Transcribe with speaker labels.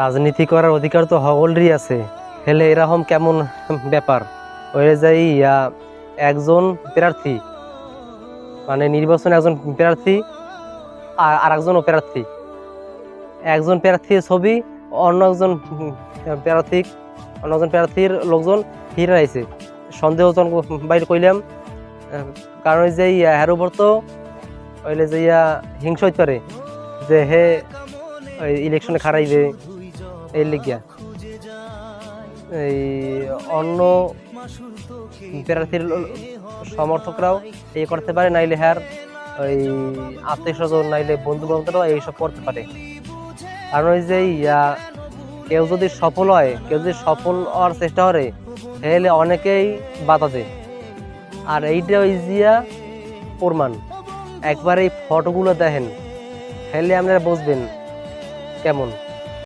Speaker 1: রাজনীতি করার অধিকার তো সকলেরই আছে। হেলে এরকম কেমন ব্যাপার? হয়ে যায় ইয়া, একজন প্রার্থী মানে নির্বাচনে একজন প্রার্থী আর আরেকজন প্রার্থী। একজন প্রার্থীর ছবি, অন্য একজন প্রার্থী, অন্য একজন প্রার্থীর লোকজন হিরে আইছে সন্দেহজন বাইরে কইলাম, কারণ যে ইয়া, হের উপর তো ওইলে যে ইয়া, হিংসা হইতে পারে যে হে ইলেকশনে খারাইবে এই লিগিয়া। এই অন্য প্রার্থীর সমর্থকরাও এই করতে পারে, নাইলে হ্যার ওই আত্মীয় স্বজন নাইলে বন্ধু বান্ধবরাও এইসব করতে পারে। কারণ ওই যে ইয়া, কেউ যদি সফল হয়, কেউ যদি সফল হওয়ার চেষ্টা করে, তাহলে অনেকেই বাধা দেয়। আর এইটা ওই জিয়া প্রমাণ। একবার এই ফটোগুলো দেখেন, তাহলে আপনারা বুঝবেন কেমন।